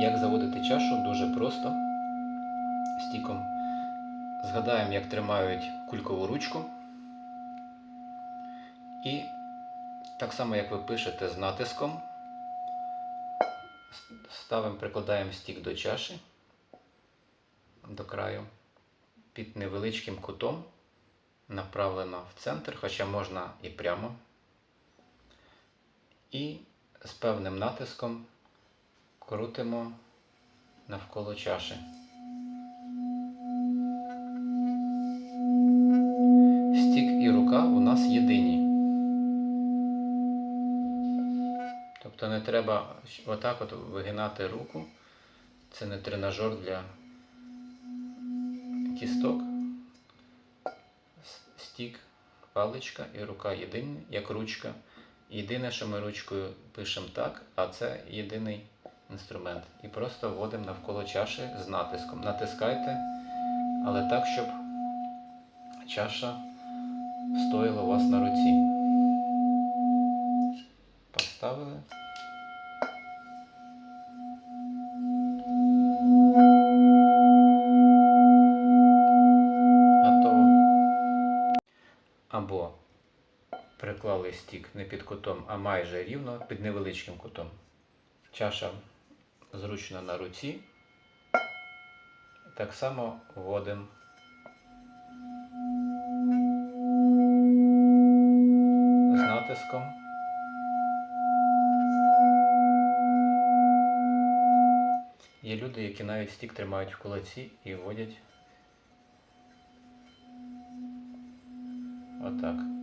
Як заводити чашу дуже просто. Стіком. Згадаємо, як тримають кулькову ручку. І так само, як ви пишете з натиском, ставимо, прикладаємо стік до чаші, до краю, під невеличким кутом, направлено в центр, хоча можна і прямо. І з певним натиском крутимо навколо чаші. Стік і рука у нас єдині. Тобто не треба отак от вигинати руку. Це не тренажер для кісток. Стік, паличка і рука єдині, як ручка. Єдине, що ми ручкою пишемо так, а це єдиний інструмент. І просто вводимо навколо чаші з натиском. Натискайте, але так, щоб чаша стояла у вас на руці. Поставили. Або приклали стік не під кутом, а майже рівно під невеличким кутом. Чаша зручно на руці. Так само вводимо з натиском. Є люди, які навіть стік тримають в кулаці і вводять отак.